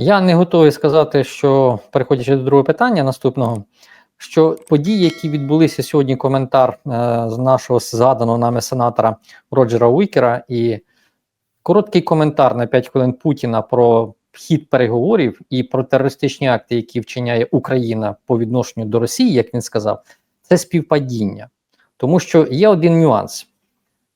Я не готовий сказати, що переходячи до другого питання наступного, що події, які відбулися сьогодні, коментар е, з нашого згаданого нами сенатора Роджера Уікера, і короткий коментар на 5 хвилин Путіна про хід переговорів і про терористичні акти, які вчиняє Україна по відношенню до Росії, як він сказав, це співпадіння. Тому що є один нюанс.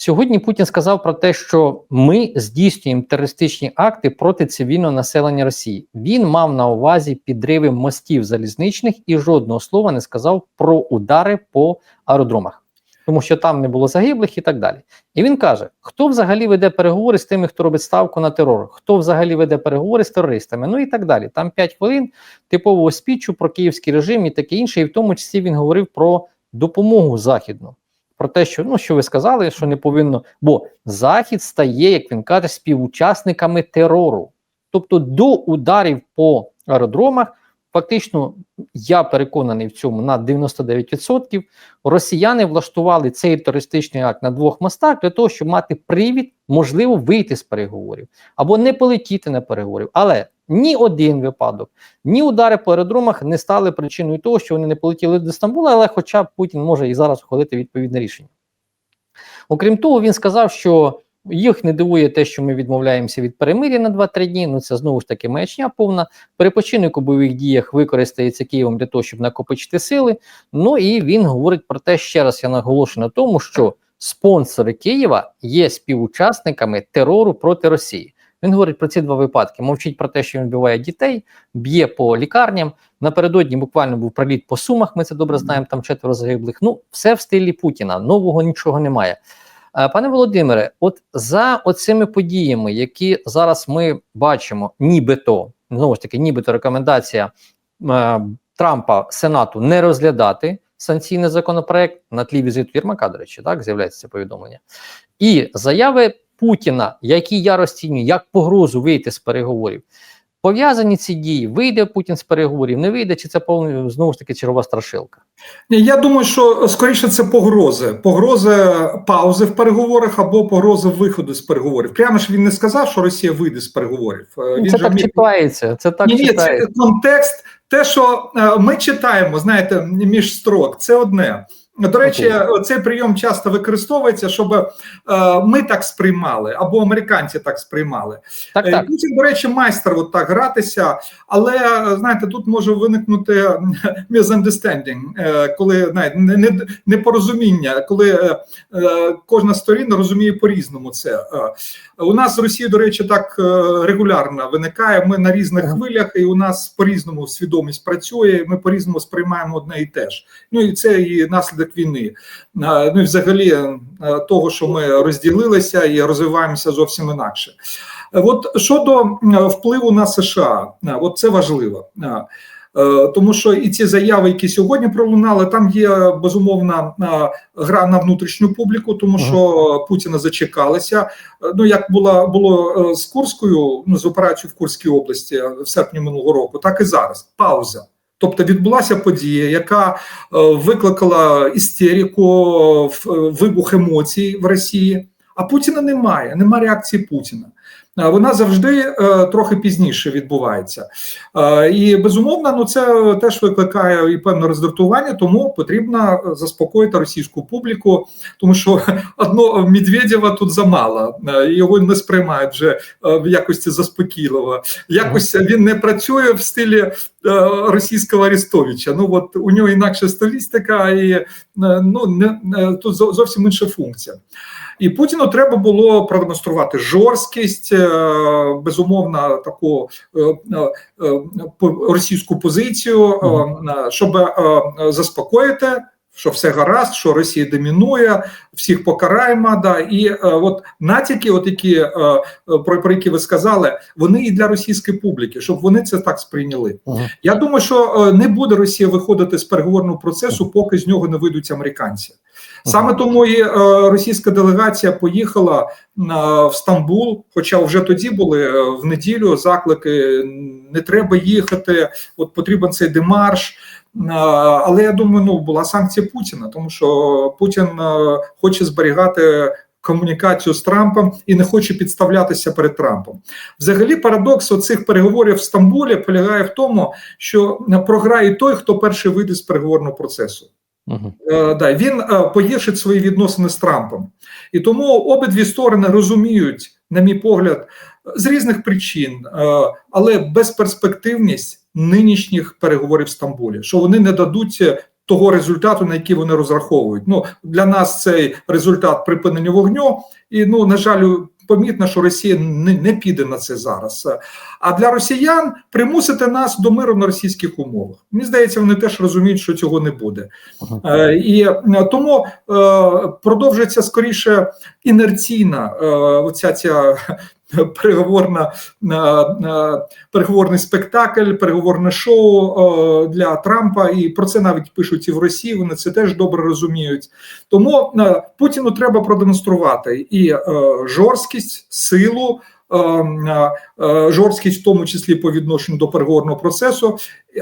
Сьогодні Путін сказав про те, що ми здійснюємо терористичні акти проти цивільного населення Росії. Він мав на увазі підриви мостів залізничних і жодного слова не сказав про удари по аеродромах, тому що там не було загиблих і так далі. І він каже: хто взагалі веде переговори з тими, хто робить ставку на терор, хто взагалі веде переговори з терористами, ну і так далі. Там 5 хвилин типового спічу про київський режим і таке інше, і в тому числі він говорив про допомогу західну про те, що ну що ви сказали, що не повинно, бо Захід стає, як він каже, співучасниками терору. Тобто до ударів по аеродромах, фактично, я переконаний в цьому на 99%, росіяни влаштували цей терористичний акт на двох мостах для того, щоб мати привід, можливо, вийти з переговорів або не полетіти на переговорів. Але ні один випадок, ні удари по аеродромах не стали причиною того, що вони не полетіли до Стамбула, але хоча б Путін може і зараз ухвалити відповідне рішення. Окрім того, він сказав, що їх не дивує те, що ми відмовляємося від перемир'я на 2-3 дні. Ну це знову ж таки маячня повна. Перепочинок у бойових діях використається Києвом для того, щоб накопичити сили. Ну і він говорить про те, ще раз я наголошую на тому, що спонсори Києва є співучасниками терору проти Росії. Він говорить про ці два випадки. Мовчить про те, що він вбиває дітей, б'є по лікарням. Напередодні буквально був приліт по сумах. Ми це добре знаємо. Там четверо загиблих. Ну, все в стилі Путіна. Нового нічого немає. Е, Пане Володимире, от за оцими подіями, які зараз ми бачимо, нібито знову ж таки, нібито рекомендація е, Трампа Сенату не розглядати санкційний законопроект на тлі візиту Єрмака, до речі, так з'являється це повідомлення, і заяви Путіна, які я розцінюю як погрозу вийти з переговорів. Пов'язані ці дії, вийде Путін з переговорів, не вийде, чи це повна знову ж таки чергова страшилка? Ні, Я думаю, що скоріше це погрози. Погрози паузи в переговорах або погрози виходу з переговорів. Прямо ж він не сказав, що Росія вийде з переговорів. Е, Він Ну, це так міг- читається. Це так ні, ні, читається. це контекст. Те, що е, ми читаємо, знаєте, між строк, це одне. До речі, цей прийом часто використовується, щоб е, ми так сприймали, або американці так сприймали. Так, Е, так. Путін, до речі, майстер от так гратися, але е, знаєте, тут може виникнути м, misunderstanding, е, коли знаєте, не- не- непорозуміння, коли е, е, кожна сторона розуміє по-різному це. Е, У нас в Росії, до речі, так е, регулярно виникає. Ми на різних хвилях, і у нас по-різному свідомість працює. Ми по-різному сприймаємо одне і те ж. Ну і це і наслідок війни. Е, Ну і взагалі е, того, що ми розділилися і розвиваємося зовсім інакше. Е, От щодо впливу на США, е, от це важливо. Тому що і ці заяви, які сьогодні пролунали, там є безумовна гра на внутрішню публіку, тому що Путіна зачекалися. Ну як була було з Курською, ну з операцією в Курській області в серпні минулого року, так і зараз. Пауза. Тобто відбулася подія, яка е, викликала істерику, вибух емоцій в Росії. А Путіна немає, немає реакції Путіна. Е, Вона завжди е, трохи пізніше відбувається. І безумовно, ну це теж викликає і певне роздратування, тому потрібно заспокоїти російську публіку, тому що одного Медведєва тут замало. Його не сприймають вже в якості заспокійливого. Якось він не працює в стилі російського Арестовича. Ну от у нього інакша стилістика, і е, ну не е, тут зовсім інша функція. І Путіну треба було продемонструвати жорсткість, е, безумовно, таку е, е, е, російську позицію, е, щоб е, заспокоїти. Що все гаразд, що Росія домінує, всіх покараємо, да і е, от натяки, от які е, про, про які ви сказали, вони і для російської публіки, щоб вони це так сприйняли. Мгм. Я думаю, що е, не буде Росія виходити з переговорного процесу, поки з нього не вийдуть американці. Саме тому і е, російська делегація поїхала е, в Стамбул. Хоча вже тоді були е, в неділю заклики: не треба їхати, от потрібен цей демарш. Е, Але я думаю, ну була санкція Путіна, тому що Путін е, хоче зберігати комунікацію з Трампом і не хоче підставлятися перед Трампом. Взагалі, парадокс оцих переговорів в Стамбулі полягає в тому, що програє той, хто перший вийде з переговорного процесу. Угу. Е, да, він е, погіршить свої відносини з Трампом. І тому обидві сторони розуміють, на мій погляд, з різних причин, е, але безперспективність нинішніх переговорів в Стамбулі, що вони не дадуть того результату, на який вони розраховують. Ну для нас цей результат припинення вогню, і ну на жаль, помітно, що Росія не, не піде на це зараз. А для росіян примусити нас до миру на російських умовах. Мені здається, вони теж розуміють, що цього не буде, Ага. е, і е, тому е, продовжується скоріше інерційна е, оця ця переговорна е, е, переговорний спектакль, переговорне шоу е, для Трампа, і про це навіть пишуть і в Росії. Вони це теж добре розуміють. Тому Путіну треба продемонструвати і жорсткість, силу. Е, е, е, Жорсткість, в тому числі по відношенню до переговорного процесу,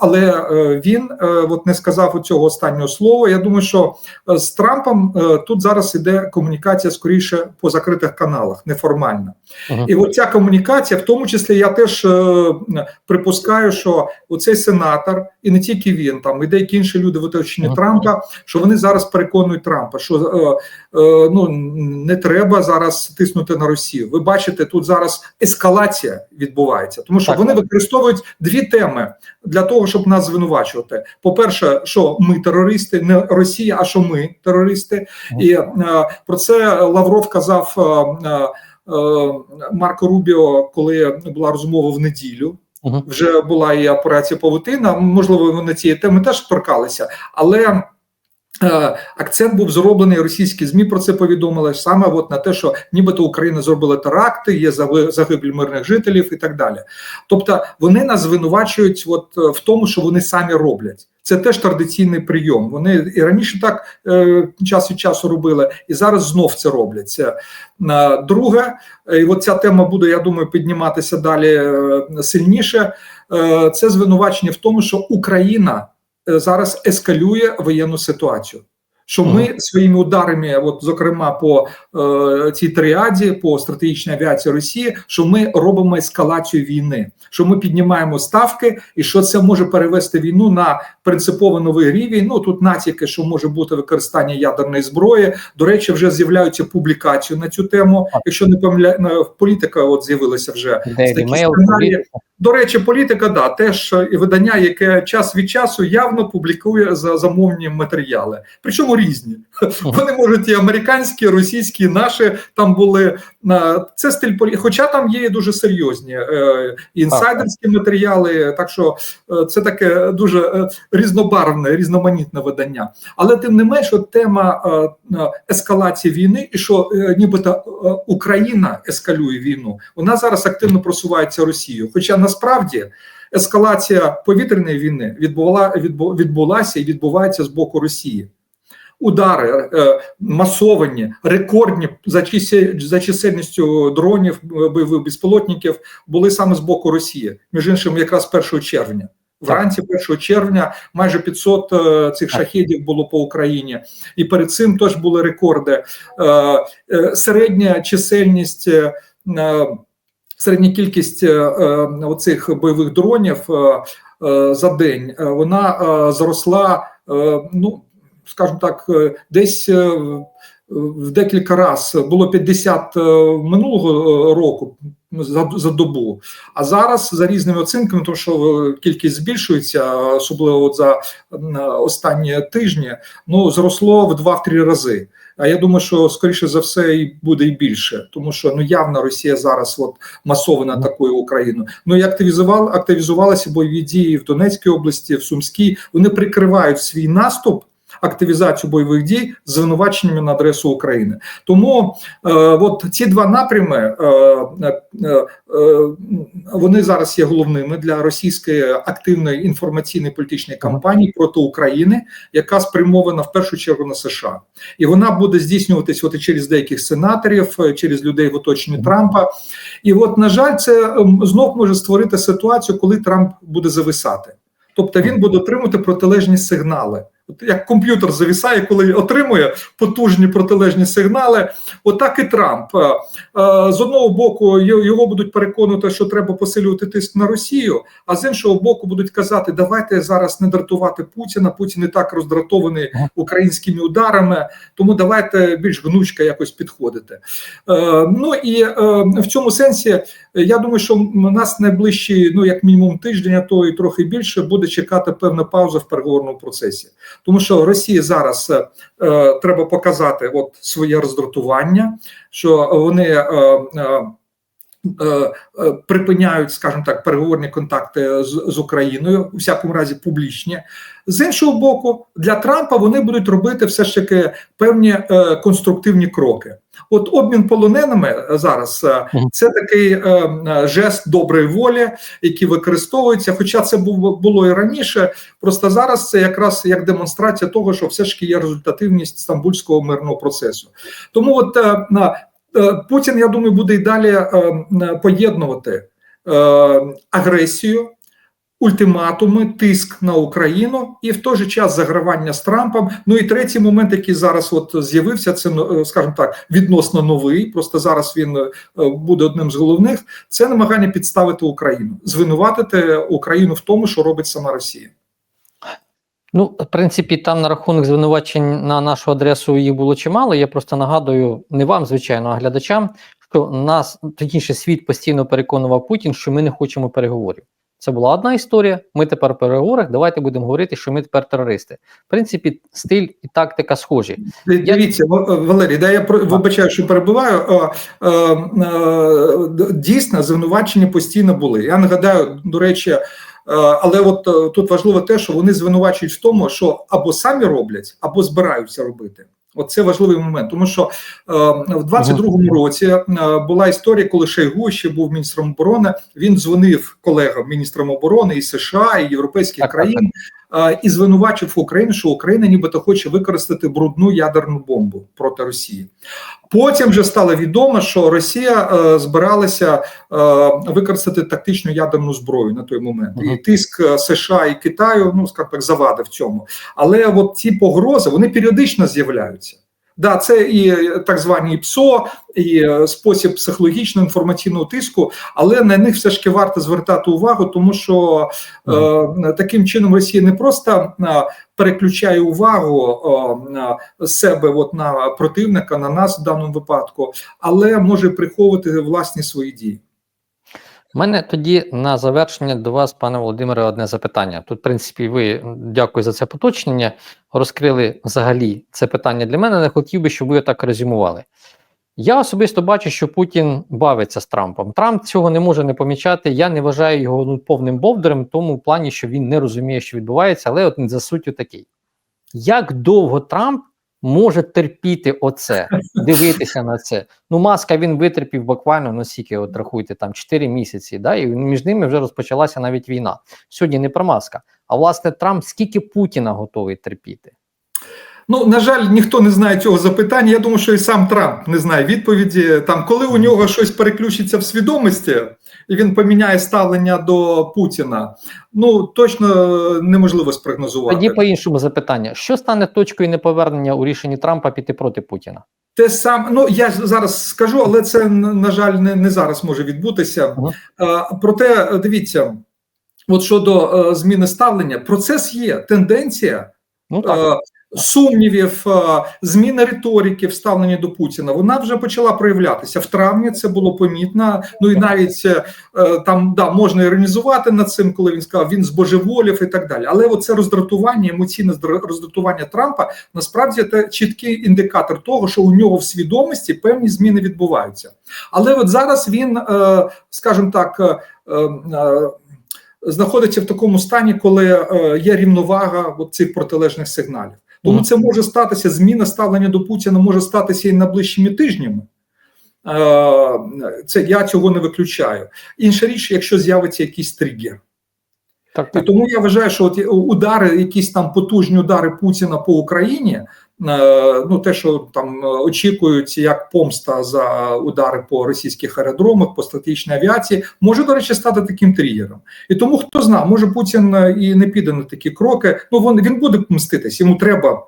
але е, він от не сказав цього останнього слова. Я думаю, що з Трампом тут зараз іде комунікація скоріше по закритих каналах, неформальна. Ага. І от ця комунікація, в тому числі, я теж припускаю, що оцей сенатор, і не тільки він, там і деякі інші люди в оточенні Ага. Трампа, що вони зараз переконують Трампа, що ну не треба зараз тиснути на Росію. Ви бачите, тут зараз ескалація відбувається, тому що Так. вони використовують дві теми для того, щоб нас звинувачувати. По-перше, що ми терористи, не Росія, а що ми терористи, і е, про це Лавров казав. е, е, е, Марко Рубіо, коли була розмова в неділю, вже була і операція Павутина. Можливо, вони цієї теми теж торкалися, але. Е, Акцент був зроблений російські змі про це повідомили саме от на те, що нібито Україна зробила теракти, є загибель мирних жителів і так далі. Тобто вони нас звинувачують, от е, в тому, що вони самі роблять. Це теж традиційний прийом. Вони і раніше так е, час від часу робили, і зараз знов це роблять. Це, е, друге, і от ця тема буде, я думаю, підніматися далі сильніше. Е, це звинувачення в тому, що Україна зараз ескалює воєнну ситуацію. Що ми своїми ударами, от зокрема по е, цій тріаді, по стратегічній авіації Росії, що ми робимо ескалацію війни, що ми піднімаємо ставки, і що це може перевести війну на принципово новий рівень. Ну тут натяки, що може бути використання ядерної зброї. До речі, вже з'являються публікації на цю тему. Якщо не помиляю, політика, от з'явилася вже такі сценарії. до речі, політика, да, теж і видання, яке час від часу явно публікує за замовні матеріали, причому різні. Вони можуть і американські, і російські, і наші там були. е, Це стиль полі... Хоча там є і дуже серйозні е, інсайдерські матеріали, так що е, це таке дуже е, різнобарвне, різноманітне видання. Але тим не менш, от тема е, ескалації війни, і що е, нібито е, Україна ескалює війну, вона зараз активно просувається Росією. Хоча насправді ескалація повітряної війни відбула відбу- відбулася і відбувається з боку Росії. Удари е, масовані, рекордні за чисел- за чисельністю дронів, е, бойових безпілотників були саме з боку Росії. Між іншим, якраз 1 червня. Вранці 1 червня майже 500 е, цих Так. шахедів було по Україні, і перед цим теж були рекорди. Е, е, середня чисельність, е, середня кількість е, оцих бойових дронів е, за день вона е, зросла. е, Ну скажімо так, е, десь. е, в- декілька разів було 50 е, минулого року за, за добу, а зараз за різними оцінками, тому що кількість збільшується, особливо от за останні тижні, ну зросло в 2-3 рази. А я думаю, що скоріше за все і буде і більше, тому що ну явно Росія зараз от масово атакує Україну. Ну і активізувала активізувалися бойові дії в Донецькій області, в Сумській. Вони прикривають свій наступ. Активізацію бойових дій з звинуваченнями на адресу України, тому е, от ці два напрями е, е, е, вони зараз є головними для російської активної інформаційної політичної кампанії проти України, яка спрямована в першу чергу на США, і вона буде здійснюватись от і через деяких сенаторів, е, через людей в оточенні Трампа. І от, на жаль, це знов може створити ситуацію, коли Трамп буде зависати. Тобто він буде отримувати протилежні сигнали як комп'ютер завісає, коли отримує потужні протилежні сигнали. Отак і Трамп. Е, е, З одного боку, його будуть переконувати, що треба посилювати тиск на Росію, а з іншого боку, будуть казати, давайте зараз не дратувати Путіна. Путін і так роздратований українськими ударами, тому давайте більш гнучко якось підходити. Е, Ну і в цьому сенсі я думаю, що нас найближчі, ну як мінімум тиждень, а то і трохи більше, буде чекати певна пауза в переговорному процесі, тому що Росії зараз е, е, треба показати от своє роздратування, що вони. Е, е, Припиняють, скажімо так, переговорні контакти з, з Україною, у всякому разі публічні. З іншого боку, для Трампа вони будуть робити все ж таки певні е, конструктивні кроки. От обмін полоненими зараз е, це такий е, е, жест доброї волі, який використовується. Хоча це було і раніше. Просто зараз це якраз як демонстрація того, що все ж таки є результативність стамбульського мирного процесу. Тому от е, е, Путін, я думаю, буде і далі е, е, поєднувати е, агресію ультиматуми, тиск на Україну і в той же час загравання з Трампом. Ну і третій момент, який зараз от з'явився, це ну, е, скажімо так, відносно новий. Просто зараз він е, буде одним з головних. Це намагання підставити Україну, звинуватити Україну в тому, що робить сама Росія. Ну, в принципі, там на рахунок звинувачень на нашу адресу їх було чимало. Я просто нагадую не вам, звичайно, а глядачам, що нас точніше світ постійно переконував Путін, що ми не хочемо переговорів. Це була одна історія. Ми тепер в переговорах. Давайте будемо говорити, що ми тепер терористи. В принципі, стиль і тактика схожі. Ди- Я- Дивіться, Валерій, да я вибачаю, що перебуваю. Е, е, Дійсно, звинувачення постійно були. Я нагадаю, до речі, але от е, тут важливо те, що вони звинувачують в тому, що або самі роблять, або збираються робити. От це важливий момент, тому що е, в 22-му році е, була історія, коли Шойгу ще був міністром оборони. Він дзвонив колегам міністрам оборони і США, і європейських країн е, і звинувачив Україну, що Україна нібито хоче використати брудну ядерну бомбу проти Росії. Потім вже стало відомо, що Росія е, збиралася е, використати тактичну ядерну зброю на той момент, Мгм. і тиск е, США і Китаю, ну скажімо так, завадив цьому. Але от ці погрози вони періодично з'являються. Да, це і е, так звані ПСО, і е, спосіб психологічного інформаційного тиску, але на них все ж таки варто звертати увагу, тому що е, таким чином Росія не просто е, переключає увагу е, на себе, от на противника, на нас в даному випадку, але може приховувати власні свої дії. У мене тоді на завершення до вас, пане Володимире, одне запитання. Тут, в принципі, ви дякую за це поточнення. Розкрили взагалі це питання для мене. Не хотів би, щоб ви так резюмували. Я особисто бачу, що Путін бавиться з Трампом. Трамп цього не може не помічати. Я не вважаю його ну, повним бовдарем, в тому плані, що він не розуміє, що відбувається, але от за суттю такий. Як довго Трамп може терпіти оце, дивитися на це? Ну, маска він витерпів буквально ну скільки, от рахуйте, там 4 місяці, да, і між ними вже розпочалася навіть війна. Сьогодні не про маска. А власне Трамп скільки Путіна готовий терпіти? Ну на жаль, ніхто не знає цього запитання. Я думаю, що і сам Трамп не знає відповіді. Там, коли у нього щось переключиться в свідомості, і він поміняє ставлення до Путіна. Ну точно неможливо спрогнозувати. Тоді по іншому запитання: що стане точкою неповернення у рішенні Трампа піти проти Путіна? Те сам, ну я зараз скажу, але це на жаль не, не зараз може відбутися. Е, проте дивіться, от щодо е, зміни ставлення, процес є, тенденція Ну так. е, сумнівів, е, зміна риторики в ставленні до Путіна. Вона вже почала проявлятися в травні. Це було помітно. Ну і навіть е, там да можна іронізувати над цим, коли він сказав, він збожеволів і так далі. Але оце роздратування, емоційне здра- роздратування Трампа насправді це чіткий індикатор того, що у нього в свідомості певні зміни відбуваються. Але от зараз він, е, скажімо так. е, е, Знаходиться в такому стані, коли е, є рівновага от цих протилежних сигналів. Тому Мгм. це може статися зміна ставлення до Путіна може статися і найближчими тижнями. Е, Це я цього не виключаю. Інша річ, якщо з'явиться якийсь тригер. Так, І тому я вважаю, що от удари, якісь там потужні удари Путіна по Україні, ну те, що там е, очікують як помста за удари по російських аеродромах, по стратегічній авіації, може до речі стати таким тригером. І тому хто знає, може Путін е, і не піде на такі кроки. Ну він, він буде мститись, йому треба.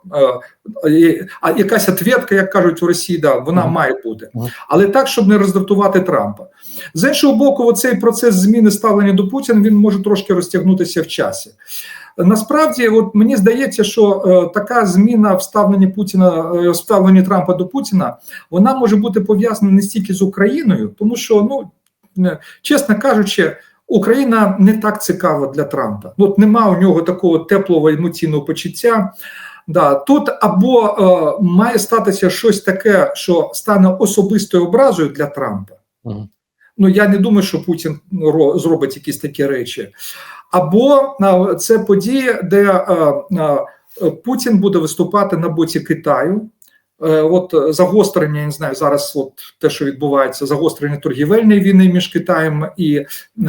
е, е, А якась ответка, як кажуть в Росії, да, вона Мгм. має бути, але так, щоб не роздратувати Трампа. З іншого боку, оцей процес зміни ставлення до Путіна він може трошки розтягнутися в часі. Насправді, от мені здається, що е, така зміна в ставленні Путіна, е, ставленні Трампа до Путіна, вона може бути пов'язана не стільки з Україною, тому що, ну е, чесно кажучи, Україна не так цікава для Трампа. От нема у нього такого теплого емоційного почуття. Да, тут або е, має статися щось таке, що стане особистою образою для Трампа. Ну я не думаю, що Путін зробить якісь такі речі. Або е, це події, де е, е, Путін буде виступати на боці Китаю. От загострення, я не знаю, зараз от те, що відбувається, загострення торгівельної війни між Китаєм і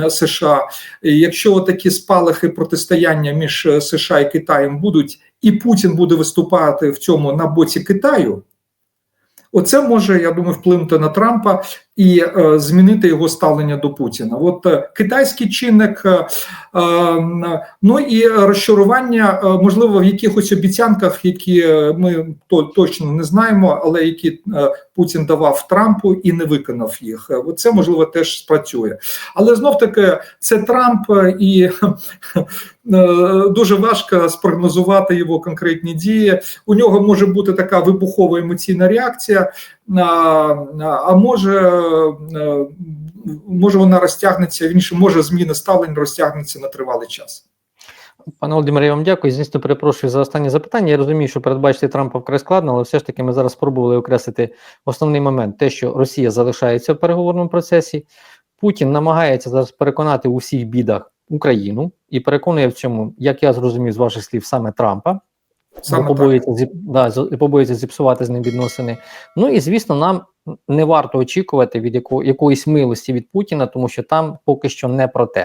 США. І якщо такі спалахи протистояння між США і Китаєм будуть, і Путін буде виступати в цьому на боці Китаю, оце може, я думаю, вплинути на Трампа і е, змінити його ставлення до Путіна. От е, китайський чинник, е, е, ну і розчарування, е, можливо, в якихось обіцянках, які е, ми то, точно не знаємо, але які е, Путін давав Трампу і не виконав їх. Е, Це можливо теж спрацює. Але знов таки це Трамп е, і е, дуже важко спрогнозувати його конкретні дії. У нього може бути така вибухова емоційна реакція, а, може, може вона розтягнеться, він ще може зміна ставлень розтягнеться на тривалий час. Пане Володимире, я вам дякую. Звісно, перепрошую за останнє запитання. Я розумію, що передбачити Трампа вкрай складно, але все ж таки ми зараз спробували окреслити основний момент: те, що Росія залишається в переговорному процесі. Путін намагається зараз переконати у всіх бідах Україну і переконує в цьому, як я зрозумів з ваших слів, саме Трампа. Саме бо побоюється, зіп, да, побоюється зіпсувати з ним відносини. Ну і звісно, нам не варто очікувати від яко, якоїсь милості від Путіна, тому що там поки що не про те.